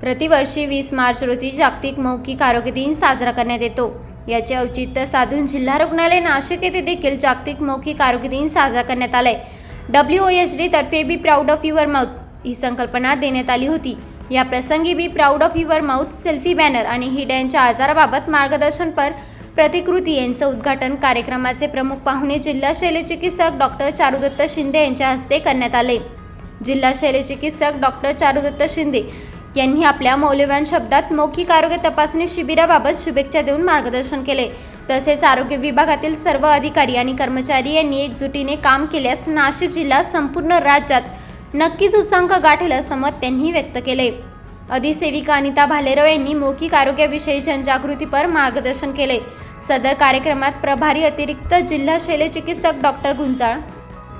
प्रतिवर्षी वीस मार्च रोजी जागतिक मौखिक आरोग्य दिन साजरा करण्यात येतो. याचे औचित्य साधून जिल्हा रुग्णालय नाशिक येथे देखील जागतिक मौखिक आरोग्य दिन साजरा करण्यात आलाय. डब्ल्यू ओ एच डी तर्फे be proud of your mouth ही संकल्पना देण्यात आली होती. या प्रसंगी be proud of your mouth selfie banner आणि हिड्यांच्या आजाराबाबत मार्गदर्शनपर प्रतिकृती यांचं उद्घाटन कार्यक्रमाचे प्रमुख पाहुणे जिल्हा शल्यचिकित्सक डॉक्टर चारुदत्त शिंदे यांच्या हस्ते करण्यात आले. जिल्हा शल्यचिकित्सक डॉक्टर चारुदत्त शिंदे यांनी आपल्या मौल्यवान शब्दात मौखिक आरोग्य तपासणी शिबिराबाबत शुभेच्छा देऊन मार्गदर्शन केले. तसेच आरोग्य विभागातील सर्व अधिकारी आणि कर्मचारी यांनी एकजुटीने काम केल्यास नाशिक जिल्हा संपूर्ण राज्यात नक्कीच उच्चांक गाठेल असं मत त्यांनी व्यक्त केले. अधिसेविका अनिता भालेराव यांनी मौखिक आरोग्याविषयी जनजागृतीपर मार्गदर्शन केले. सदर कार्यक्रमात प्रभारी अतिरिक्त जिल्हा शल्यचिकित्सक डॉक्टर गुंजाळ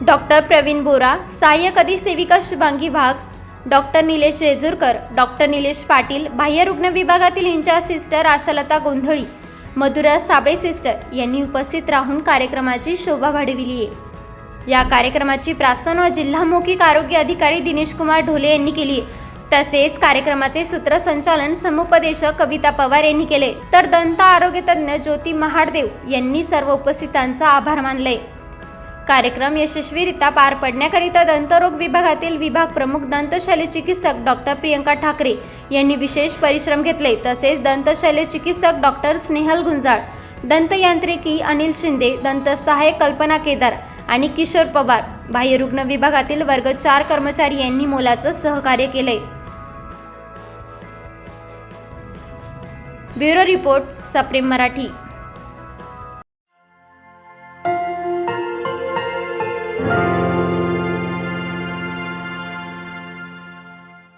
डॉक्टर प्रवीण बोरा सहाय्यक अधिसेविका शुभांगी वाघ डॉक्टर निलेश रेजूरकर डॉक्टर निलेश पाटील बाह्य रुग्ण विभागातील इंचार्ज सिस्टर आशालता गोंधळी मधुरा साबळे सिस्टर यांनी उपस्थित राहून कार्यक्रमाची शोभा वाढविली आहे या कार्यक्रमाची प्रासन व जिल्हा मौखिक आरोग्य अधिकारी दिनेश कुमार ढोले यांनी केली आहे तसेच कार्यक्रमाचे सूत्रसंचालन समुपदेशक कविता पवार यांनी केले. तर दंत आरोग्य तज्ज्ञ ज्योती महाडदेव यांनी सर्व उपस्थितांचा आभार मानले कार्यक्रम यशस्वीरित्या पार पडण्याकरिता दंतरोग विभागातील विभाग प्रमुख दंतशल्य चिकित्सक डॉक्टर प्रियंका ठाकरे यांनी विशेष परिश्रम घेतले. तसेच दंतशल्य चिकित्सक डॉक्टर स्नेहल गुंजाळ दंतयांत्रिकी अनिल शिंदे दंत सहाय्यक कल्पना केदार आणि किशोर पवार बाह्यरुग्ण विभागातील वर्ग चार कर्मचारी यांनी मोलाचं सहकार्य केले. ब्युरो रिपोर्ट सप्रेम मराठी.